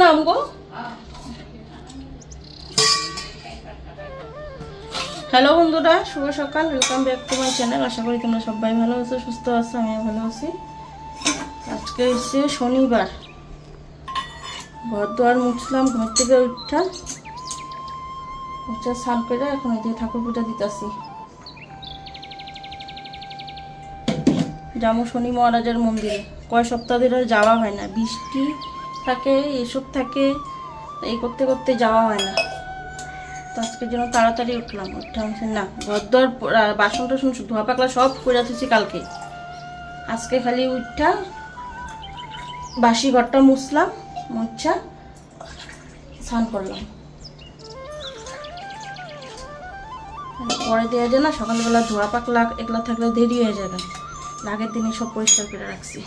না আমগো? হ্যালো বন্ধুরা, শুভ সকাল welcome back to my channel আশা করি তোমরা সবাই ভালো আছো, সুস্থ আছো, আমিও ভালো আছি। আজকে হচ্ছে শনিবার। ঘর দুয়ার মুছলাম, ঘর থেকে উঠা। উঠা স্নান করে এখন এই ঠাকুর পূজা দিতেছি। যাব শনি মহারাজের মন্দিরে। কয় সপ্তাহ ধরে যাওয়া হয় না। বৃষ্টি থাকে, এসব থাকে, এই করতে করতে যাওয়া হয় না। তো আজকের জন্য তাড়াতাড়ি উঠলাম, উঠে হচ্ছে না ঘর দর বাসন টাসন, ধোয়া পাকলা সব করে রাখতেছি কালকে। আজকে খালি উঠা বাসি ঘরটা মুছলাম, মুছা, স্নান করলাম। পরে দেওয়া যায় না, সকালবেলা ধোয়া পাকলা একলা থাকলে দেরি হয়ে যাবে। আগের দিনে সব পরিষ্কার করে রাখছি।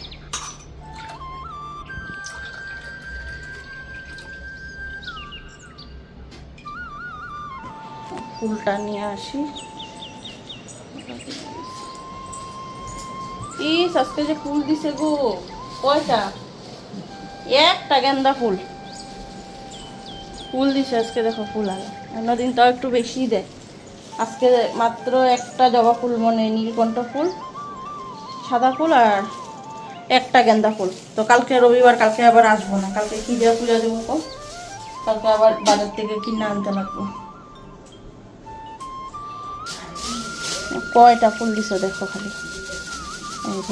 ফুলটা নিয়ে আসি। ইস, আজকে যে ফুল দিছে গো, কয়টা? একটা গেন্দা ফুল। ফুল দিছে আজকে, দেখো ফুল আলো অন্যদিন তাও একটু বেশি দেয় আজকে মাত্র একটা জবা ফুল মনে নীলকণ্ঠ ফুল, সাদা ফুল আর একটা গেন্দা ফুল। তো কালকে রবিবার, কালকে আবার আসব না। কালকে কি দেওয়া পূজা দেবো কালকে আবার বাজার থেকে কিনে আনতে লাগবো। কয়টা ফুল দিছো, দেখো খালি।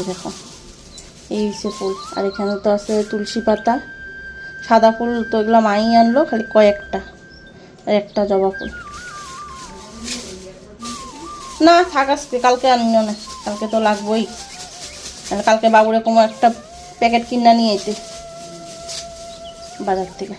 দেখো। এই হচ্ছে ফুল। আর এখানে তো আছে তুলসী পাতা। সাদা ফুল তো এগুলো মাই আনলো, খালি কয়েকটা। আর একটা জবা ফুল। না, থাক আজকে, কালকে আনিও না কালকে তো লাগবোই। তাহলে কালকে বাবুরে কোনো একটা প্যাকেট কিনা নিয়ে যেতে বাজার থেকে।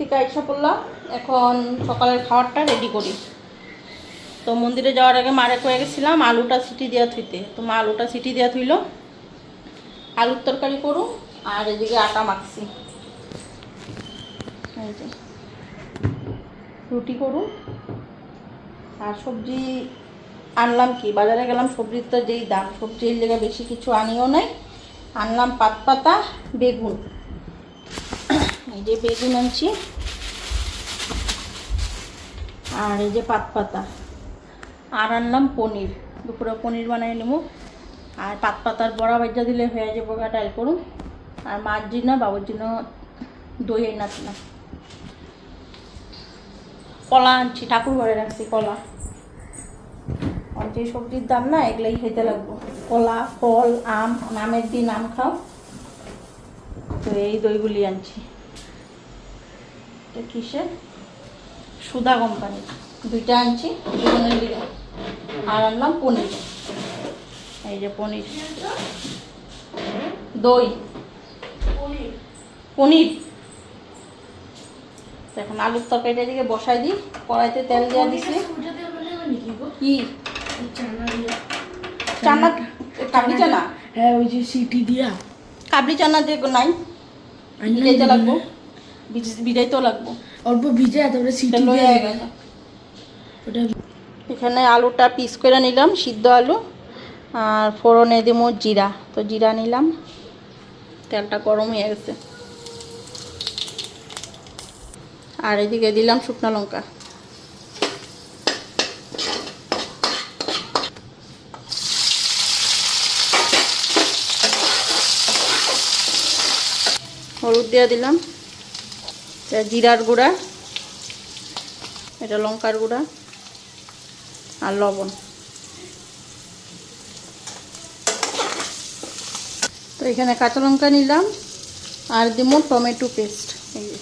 থেকে আইসা পড়লাম। এখন সকালের খাবারটা রেডি করি। তো মন্দিরে যাওয়ার আগে মারে কয়ে গেছিলাম, আলুটা সিটি দেওয়া থুইতে। তো মা আলুটা সিটি দেওয়া থুইল। আলুর তরকারি করুন আর এদিকে আটা মাখছি। রুটি করুন আর সবজি আনলাম কি? বাজারে গেলাম, সবজির তো যেই দাম। সবজির লেগে বেশি কিছু আনিও নাই। আনলাম পাত পাতা, বেগুন। এই যে বেগুন আনছি। আর এই যে পাত পাতা। আর আনলাম পনির। দুপুরে পনির বানাই নেব। আর পাত পাতার বড়া বাজ্যা দিলে হয়ে যাব ডাল করুন। আর মার জন্য, বাবুর জন্য দই এনাছিলাম কলা আনছি, ঠাকুর ঘরে রাখছি কলা। যে সবজির দাম না, এগুলাই খেতে লাগবো। কলা, ফল, আম, আমের দিন, আম খাও। তো এই দইগুলি আনছি। এটা কিসের? সুধা কোম্পানি দুইটা আনছি দুজনের দিকে। আর আনলাম পনির। এই যে পনির। দই। পনির। এখন আলুর তরকারিটা এদিকে বসাই দিই কড়াইতে তেল দেওয়া দিছি। কি? চানা কাবলি চানা হ্যাঁ ওই যে সিটি দিয়া। কাবলি চানা যে নাই। লাগবো ভিজাইতেও লাগবো। অল্প ভিজে তারপরে সিটি দিয়ে ওটা এখানে আলুটা পিস করে নিলাম সিদ্ধ আলু আর ফোড়নে দিমো জিরা। তো জিরা নিলাম তেলটা গরম হয়ে গেছে। আর এদিকে দিলাম শুকনো লঙ্কা। হলুদ দিয়ে দিলাম। এটা জিরার গুঁড়া, এটা লঙ্কার গুঁড়া আর লবণ। তো এখানে কাঁচা লঙ্কা নিলাম আর দিব টমেটো পেস্ট। এই যে।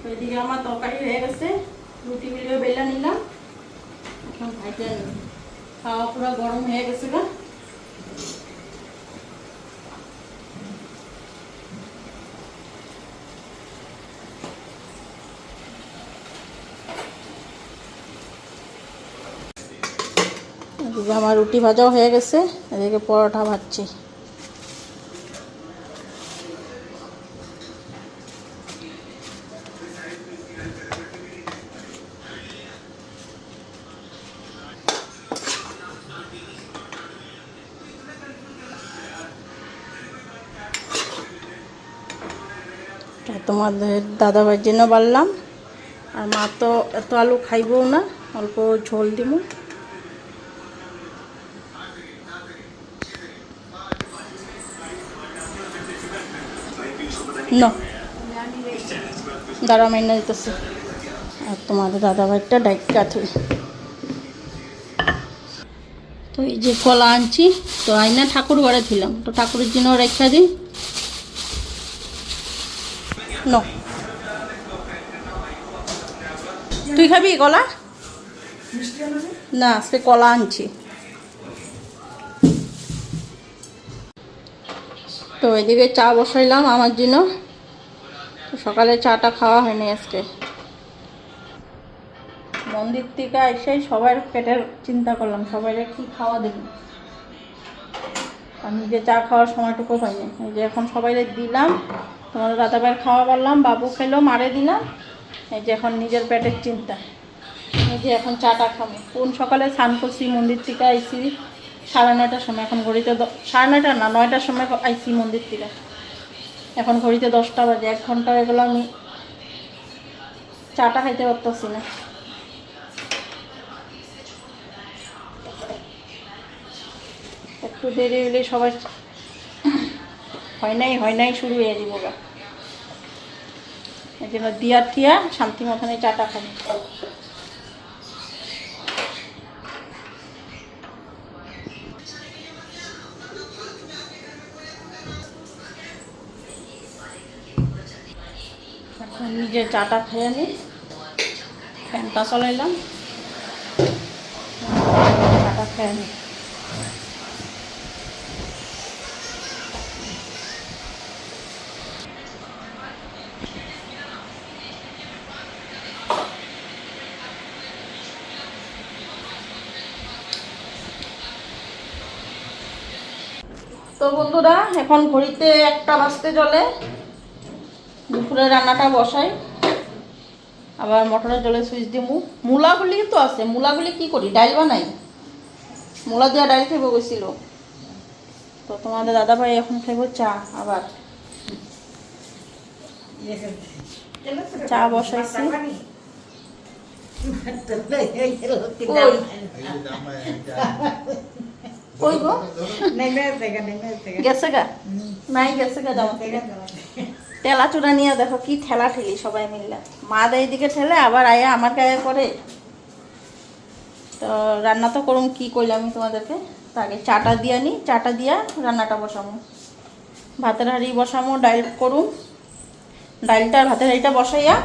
তো এদিকে আমার তরকারি হয়ে গেছে রুটিগুলিও বেলা নিলাম এখন ভাইটা নিই খাওয়া পুরো গরম হয়ে গেছে গা। আমার রুটি ভাজাও হয়ে গেছে এদিকে পরোটা ভাজছি। তোমাদের দাদাভাইয়ের জন্য বাড়লাম। আর মা তো এত আলু খাইবও না, অল্প ঝোল দিব দাঁড়া মাইনা দিতেছে। আর তোমাদের দাদা ভাইটা ডাইকা থুই তো এই যে কলা আনছি, তো আইনা ঠাকুর ঘরে ছিলাম তো ঠাকুরের জন্য রেখা দিই। ন তুই খাবি কলা? না সে কলা আনছি। তো এদিকে চা বসাইলাম আমার জন্য। সকালে চাটা খাওয়া হয়নি আজকে। মন্দির থেকে এসেই সবার পেটের চিন্তা করলাম সবাই কি খাওয়া দেব? আমি যে চা খাওয়ার সময়টুকু হয়নি। এই যে এখন সবাই দিলাম। তোমাদের দাদাবার খাওয়া বললাম, বাবু খেলো, মারে দিলাম এই যে এখন নিজের পেটের চিন্তা। এই যে এখন চাটা খাব। কোন সকালে স্নান করছি, মন্দির থেকে আইসি সাড়ে নয়টার সময়। এখন ঘড়িতে সাড়ে নয়টা না, নয়টার সময় আইসি মন্দির থেকে। এখন ঘড়িতে দশটা বাজে, এক ঘণ্টা হয়ে গেল আমি চাটা খাইতে পারতেছি না। একটু দেরি হলে সবাই হয় নাই হয় নাই, শুরু হয়ে দিব গা। এই জন্য দিয়া ঠিয়া শান্তি মতনে চাটা খাব নিজে চাটা খেয়ে নি। ফ্যানটা চলাইলাম। চাটা খেয়ে নি। তো বন্ধুরা এখন ঘড়িতে একটা বাজতে চলে। দুপুরে রান্নাটা বসাই। আবার মোটরের জলে সুইচ মু মূলাগুলি তো আছে মূলাগুলি কি করি? ডাইল বানাই? মূলা দিয়া ডাইল খাইব গেছিল তো তোমাদের দাদা ভাই এখন খাইব চা আবার। চা বসাইছি। কই গো। গেছে গা? নাই গেছে গা থেকে। টেলা চূড়া নিয়ে দেখো কি ঠেলা ঠেলি সবাই মিললে মা দেয় দিকে ঠেলে আবার আয়া আমার গায়ে করে তো রান্না তো করুম কি কইলাম আমি তোমাদেরকে? তো আগে চাটা দিয়া নি চাটা দিয়া রান্নাটা বসামো ভাতের হাঁড়ি বসামো ডাইল করুম। ডাইলটা আর ভাতের হাঁড়িটা বসাইয়া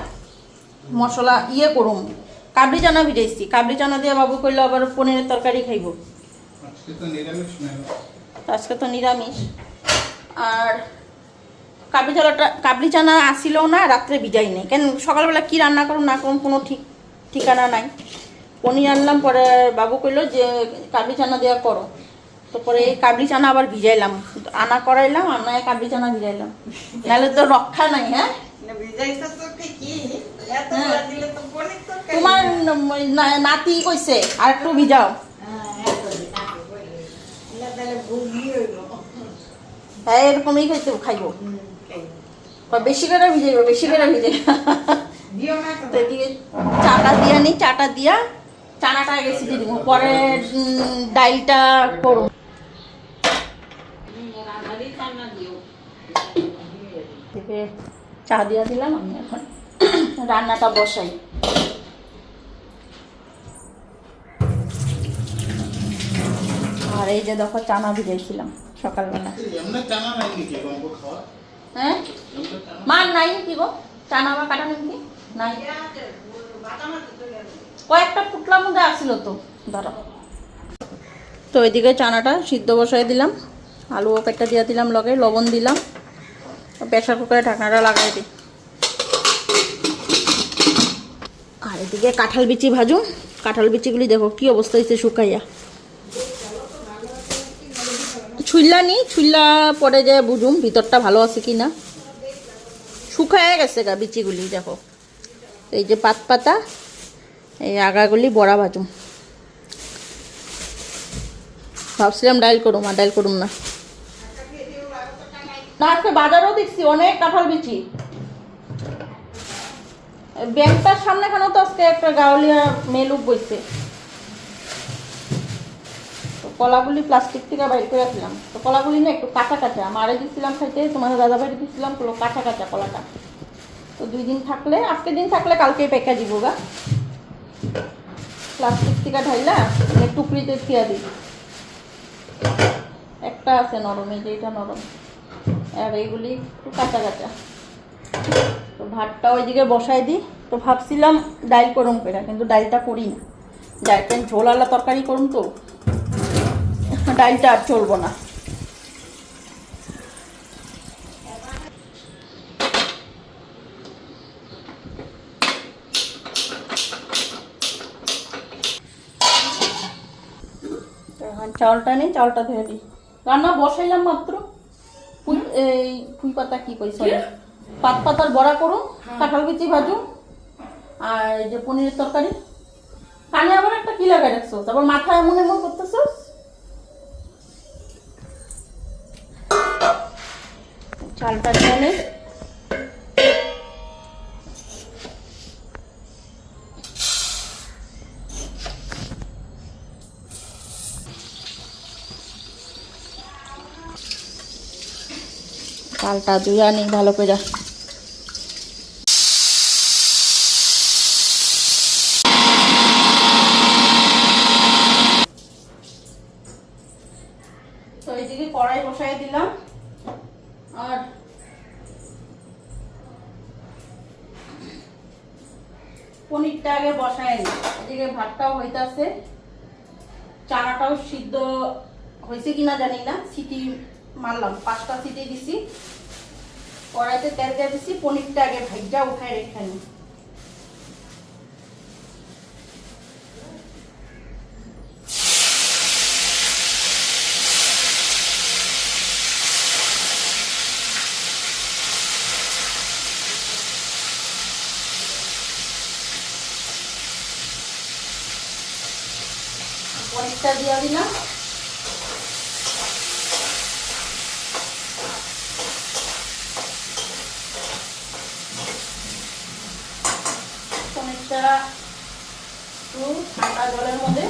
মশলা ইয়ে করুম। কাবলি চানা ভিজাইছি। কাবলি চানা দিয়ে বাবু কইলো আবার পনিরের তরকারি খাইবো। আজকে তো নিরামিষ মেনু। তো আজকে তো নিরামিষ। আর কাবলি চানাটা কাবলি চানা আসিলেও না রাত্রে ভিজাই নেই। কেন সকালবেলা কি রান্না করুন না করুন কোনো ঠিক ঠিকানা নাই। পনির আনলাম পরে বাবু কইলো যে কাবলি চানা দেওয়া করো। তো পরে এই কাবলি চানা আবার ভিজাইলাম। আনা করাইলাম আনা কাবলি চানা ভিজাইলাম। নাহলে তো রক্ষা নাই হ্যাঁ? তোমার নাতি কইছে আর একটু ভিজাও। হ্যাঁ এরকমই খাইতে খাইব। বেশি করে ভিজাইব বেশি করে ভিজাই তো। এদিকে চাটা দিয়া নি চাটা দিয়া চানাটা আগে সিটি দিব। পরে ডাইলটা করুন চা দিয়া দিলাম আমি এখন রান্নাটা বসাই। আর এই যে দেখো চানা ভিজাইছিলাম। সকালবেলা। হ্যাঁ? মার নাই? কি গো? চানা বা কাটা নাকি? নাই। কয়েকটা পুটলার মধ্যে আসছিল তো। ধরো তো এদিকে চানাটা সিদ্ধ বসাই দিলাম আলু পেটটা দিয়ে দিলাম লগে লবণ দিলাম। প্রেশার কুকারে ঢাকনাটা লাগাই দিই। আর এদিকে কাঁঠাল বিচি ভাজুম। কাঁঠাল বিচিগুলি দেখো কি অবস্থা হয়েছে শুকাইয়া। ছুইলা নি ছুইলা পরে যে বুঝুম ভিতরটা ভালো আছে কি না শুকায় গেছে গা বিচিগুলি, দেখো। এই যে পাত পাতা, এই আগাগুলি বড়া ভাজুম। ভাবছিলাম ডাইল করুম, আর ডাইল করুম না। না, আজকে বাজারও দেখছি, অনেক কাঁঠাল বিচি। ব্যাংকটার সামনে খানো তো আজকে একটা গাওলিয়া মেলুক বইছে। কলাগুলি প্লাস্টিক থেকে বাইর করে রাখলাম। তো কলাগুলি না একটু কাঁচা কাঁচা। মারে দিচ্ছিলাম খাইতে, তোমার দাদা বাড়ি দিচ্ছিলাম পুরো কাঁচা কাঁচা কলাটা। তো দুই দিন থাকলে আজকে দিন থাকলে কালকে পেকা দিব গা। প্লাস্টিক থেকে ঢাইলা মানে টুকরিতে থিয়া দিই একটা আছে নরম এই যে এটা নরম। আর এইগুলি একটু কাঁচা কাঁচা। তো ভাতটা ওইদিকে বসাই দিই। তো ভাবছিলাম ডাইল করুম করে কিন্তু ডাইলটা করি না ডাইলটা ঝোল আলা তরকারি করুম তো। ডাইলটা আর চলবো না। এখন চাউলটা নেই চাউলটা ধুয়ে দিই। রান্না বসাইলাম মাত্র। ফুই এই ফুই পাতা কি কই সরি পাত পাতার বড়া করুন কাঁঠাল বিচি ভাজুন আর এই যে পনিরের তরকারি। কানে আবার একটা কি লাগাই রাখছো তারপর মাথায় এমন এমন করতেছো চালটা চলে চালটা ধুয়া নিই ভালো করে। তো এইদিকে কড়াই বসাই দিলাম। আর পনিরটা আগে বসাই নি। এদিকে ভাতটাও হইতাছে। চানাটাও সিদ্ধ হয়েছে কিনা জানি না, সিটি মারলাম, পাঁচটা সিটি দিছি। কড়াইতে তেল দিয়ে দিছি, পনিরটা আগে ভাইজা উঠায় রেখে নি। পনিরটা দিয়ে দিলাম। পনিরটা একটু ঠান্ডা জলের মধ্যে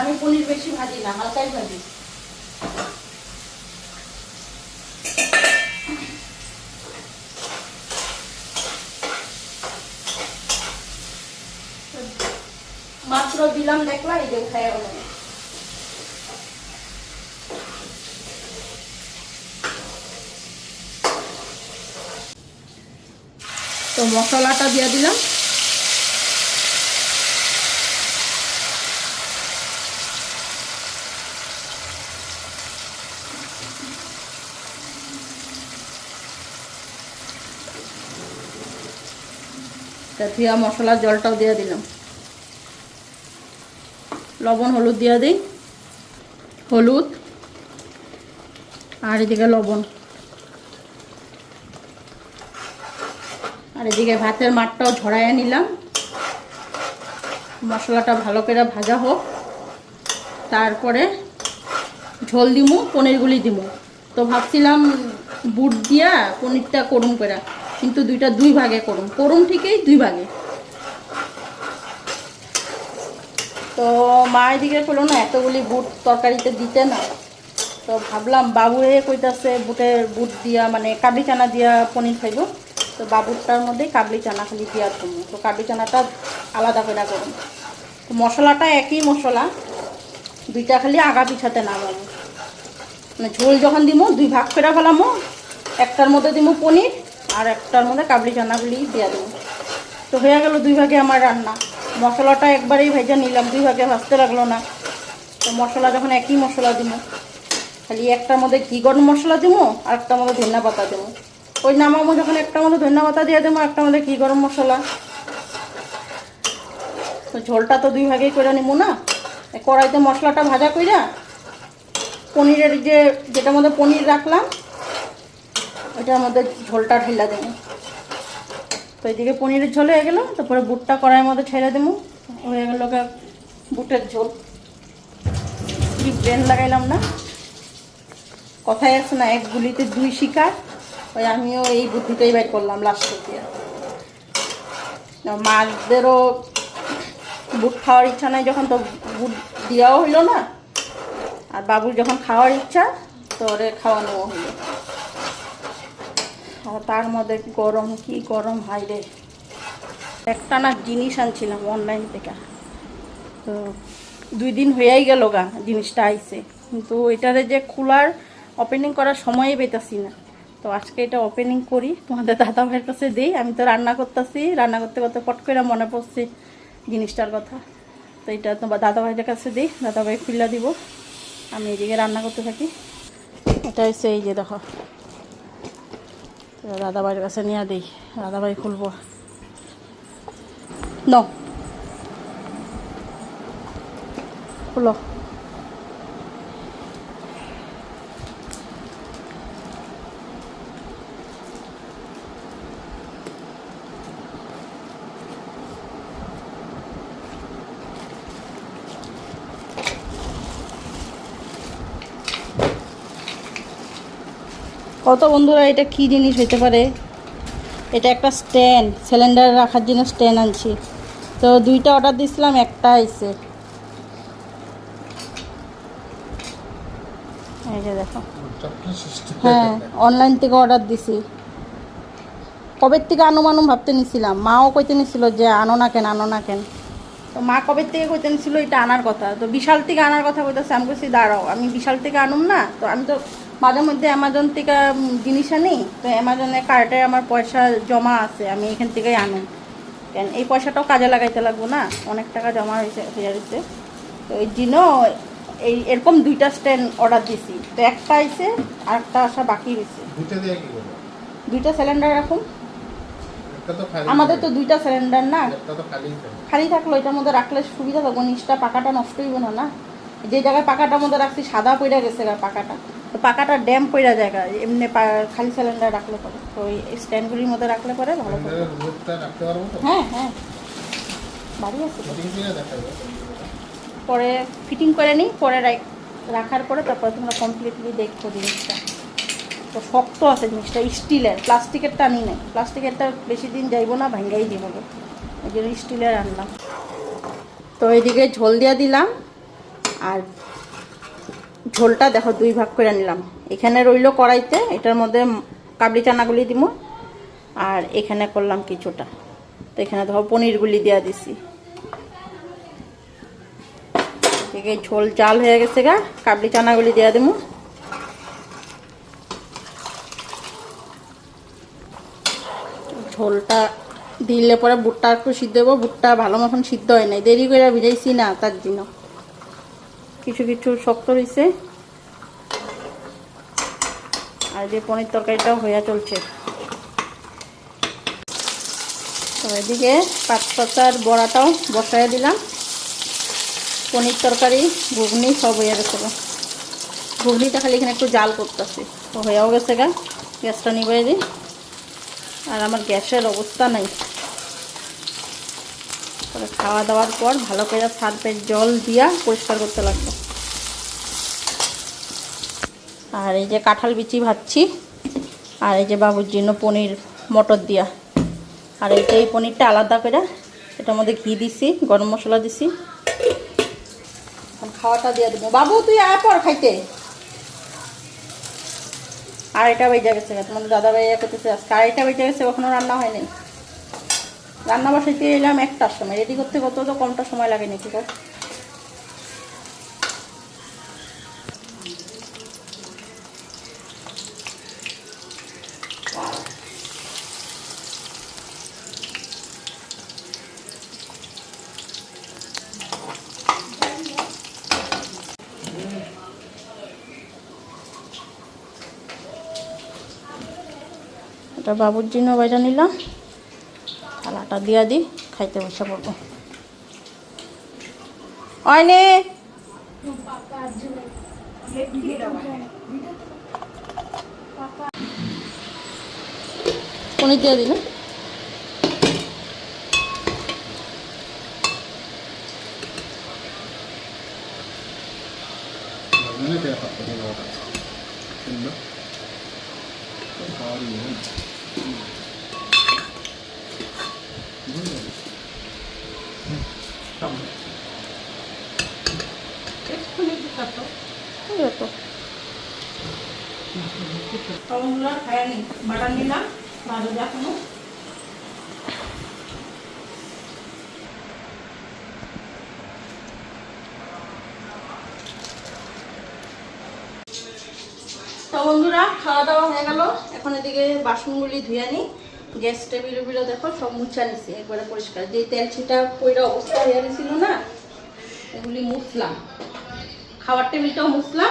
আমি পনির বেশি ভাজি না, হালকাই ভাজি মাত্র দিলাম, দেখলা, এই যে উঠায় গেল তো মশলাটা দিয়ে দিলাম। তা ধুয়া মশলার জলটাও দিয়ে দিলাম। লবণ হলুদ দিয়ে দিই। হলুদ। আর এদিকে লবণ। আর এদিকে ভাতের মাঠটাও ঝরাইয়া নিলাম। মশলাটা ভালো করে ভাজা হোক। তারপরে ঝোল দিমু, পনিরগুলি দিমু। তো ভাবছিলাম বুট দিয়া পনিরটা করুম করে কিন্তু দুইটা দুই ভাগে করুম। করুম ঠিকই দুই ভাগে। তো মা এদিকে করল না, এতগুলি বুট তরকারিতে দিতে না। তো ভাবলাম বাবুয়ে কইতাছে, বুটের বুট দিয়া মানে কাবলি চানা দিয়া পনির খাইব। তো বাবুরটার মধ্যে কাবলি চানা খালি দিয়া তুমি তো কাবলি চানাটা আলাদা করে করুন তো মশলাটা একই মশলা, দুইটা খালি আগা পিছাতে না নামাবো মানে ঝোল যখন দিমো, দুই ভাগ করে ফেলামো, একটার মধ্যে দিমো পনির, আর একটার মধ্যে কাবলি চানাগুলি দিয়া দেবো তো হয়ে গেল দুই ভাগে আমার রান্না। মশলাটা একবারেই ভেজে নিলাম, দুই ভাগে ভাজতে লাগল না। তো মশলা যখন একই মশলা দিব, খালি একটার মধ্যে ঘি গরম মশলা দেবো, আর একটার মধ্যে ধনিয়া পাতা দেবো। ওই নামাবো যখন একটার মধ্যে ধনিয়া পাতা দিয়ে দেবো একটার মধ্যে ঘি গরম মশলা। তো ঝোলটা তো দুই ভাগেই করে নিবো না। কড়াইতে মশলাটা ভাজা কইরা পনিরের যে, যেটার মধ্যে পনির রাখলাম, ওইটার মধ্যে ঝোলটা ঢেলা দেবো। তো এদিকে পনিরের ঝোল হয়ে গেল, তারপরে বুটটা কড়াইয়ের মধ্যে ছেড়ে দেবো। হয়ে গেল বুটের ঝোল। কি ব্রেন লাগাইলাম না? কথাই আছে না, এক গুলিতে দুই শিকার। ওই আমিও এই বুদ্ধিটাই বের করলাম লাস্ট দিয়ে মাছদেরও বুট খাওয়ার ইচ্ছা নাই, যখন তো বুট দেওয়াও হইল না, আর বাবুর যখন খাওয়ার ইচ্ছা, তো ওরে খাওয়ানো হইল। আর তার মধ্যে গরম, কি গরম হাই রে। একটা না জিনিস আনছিলাম অনলাইন থেকে। তো দুই দিন হয়েই গেল গা, জিনিসটা আইছে। কিন্তু এটারে যে খোলার ওপেনিং করার সময়ই পেতাছি না। তো আজকে এটা ওপেনিং করি, তোমাদের দাদা ভাইয়ের কাছে দিই। আমি তো রান্না করতেছি, রান্না করতে করতে পট করে মনে পড়ছে জিনিসটার কথা। তো এটা তোমার দাদা ভাইয়ের কাছে দিই দাদা ভাই খুললা দিব। আমি এদিকে রান্না করতে থাকি। এটা হচ্ছে এই যে দেখো। দাদাভাইয়ের কাছে নিয়ে দিই দাদাভাই খুলবো ন খুলো কত বন্ধুরা, এটা কি জিনিস হইতে পারে? এটা একটা স্ট্যান্ড সিলিন্ডার রাখার জন্য স্ট্যান্ড আনছি। তো দুইটা অর্ডার দিয়েছিলাম একটা যে দেখো। হ্যাঁ অনলাইন থেকে অর্ডার দিছি। কবের থেকে আনুম আনুম ভাবতে নিছিলাম। মাও কইতে নিছিল যে আনো না কেন, আনো না কেন। তো মা কবে থেকে কইতে ছিল এটা আনার কথা? তো বিশাল থেকে আনার কথা কইতেছে আমি কইছি দাঁড়াও আমি বিশাল থেকে আনুম না? তো আমি তো মাঝে মধ্যে অ্যামাজন থেকে জিনিস আনি তো অ্যামাজনে কার্টে আমার পয়সা জমা আছে আমি এখান থেকেই আনুম। কেন এই পয়সাটাও কাজে লাগাইতে লাগবো না? অনেক টাকা জমা হয়েছে হয়ে গেছে। তো এই জন্য এই এরকম দুইটা স্ট্যান্ড অর্ডার দিছি। তো একটা আইছে আর একটা আসা বাকি রয়েছে দুইটা সিলিন্ডার রাখুন। আমাদের তো দুইটা সিলিন্ডার না। খালি থাকল এটার মধ্যে রাখলে সুবিধা থাকব নিচটা পাকাটা নষ্ট হইব না না? যে জায়গায় পাকাটার মধ্যে রাখছি সাদা পইরা গেছে গা পাকাটা। তো পাকাটা ড্যাম পইরা জায়গা এমনি খালি সিলিন্ডার রাখলে পরে। তো ওই স্ট্যান্ডগুলির মধ্যে রাখলে পরে ভালো হ্যাঁ হ্যাঁ। বাড়ি আছে দেখাবো পরে ফিটিং করে নিই পরে রাখ- রাখার পরে তারপরে তোমরা কমপ্লিটলি দেখো জিনিসটা। তো শক্ত আছে জিনিসটা স্টিলের প্লাস্টিকেরটা আনি নাই। প্লাস্টিকেরটা বেশি দিন যাইবো না, ভাঙ্গাই দিব। ওই জন্য স্টিলের আনলাম। তো এইদিকে ঝোল দিয়ে দিলাম। আর ঝোলটা দেখো, দুই ভাগ করে নিলাম এখানে রইল কড়াইতে, এটার মধ্যে কাবলি চানাগুলি দিব আর এখানে করলাম কিছুটা। তো এখানে দেখো পনিরগুলি দেওয়া দিছি। এদিকে ঝোল জাল হয়ে গেছে গা, কাবলি চানাগুলি দিয়ে দেবো ঝোলটা দিলে পরে বুটটা একটু সিদ্ধ হব বুটটা ভালো মতন সিদ্ধ হয় নাই। দেরি করে ভিজাইছি না তার জন্য। কিছু কিছু শক্ত রয়েছে আর যে পনির তরকারিটাও হইয়া চলছে। এদিকে পাঁচ পাতার বড়াটাও বসায় দিলাম। পনির তরকারি, ঘুগনি সব হয়ে গেছে ঘুগনিটা খালি এখানে একটু জাল করতেছি। তো হয়েও গেছে গা। গ্যাসটা নিবাই দিই। আর আমার গ্যাসের অবস্থা নাই। খাওয়া দাওয়ার পর ভালো করে সার্ফের জল দিয়া পরিষ্কার করতে লাগবে। আর এই যে কাঁঠাল বিচি ভাজছি, আর এই যে বাবুর জন্য পনির, মটর দিয়া। আর এইটা এই পনিরটা আলাদা করে এটার মধ্যে ঘি দিছি, গরম মশলা দিছি। খাওয়াটা দিয়ে দেবো। বাবু, তুই আয় পর খাইতে। আড়াইটা বেজে গেছে, তোমাদের দাদা ভাইয়া করতেছে আজকে। আড়াইটা বেজে গেছে কখনো রান্না হয়নি। রান্না বসাইতে এলাম একটার সময়। রেডি করতে কত তো কমটা সময় লাগে নাকি এটা বাবুর জন্য বাইটা নিলাম। থালাটা দিয়া দিই খাইতে বসে পড়ব। অয়নে! দিয়ে দিল। এটা পাতা দিয়ে দেওয়া আছে সুন্দর খাওয়ার ইয়ে নেই। তো ফলমূলগুলো খাই নি বাটার নিলাম ভালো দেখানো এখন এদিকে বাসনগুলি ধুয়ে নিই গ্যাস টেবিলগুলো দেখো সব মুছা নিছি, একবারে পরিষ্কার। যে তেল ছিটা পইরা অবস্থা হয়ে গেছিল না এগুলি মুছলাম। খাবার টেবিলটাও মুছলাম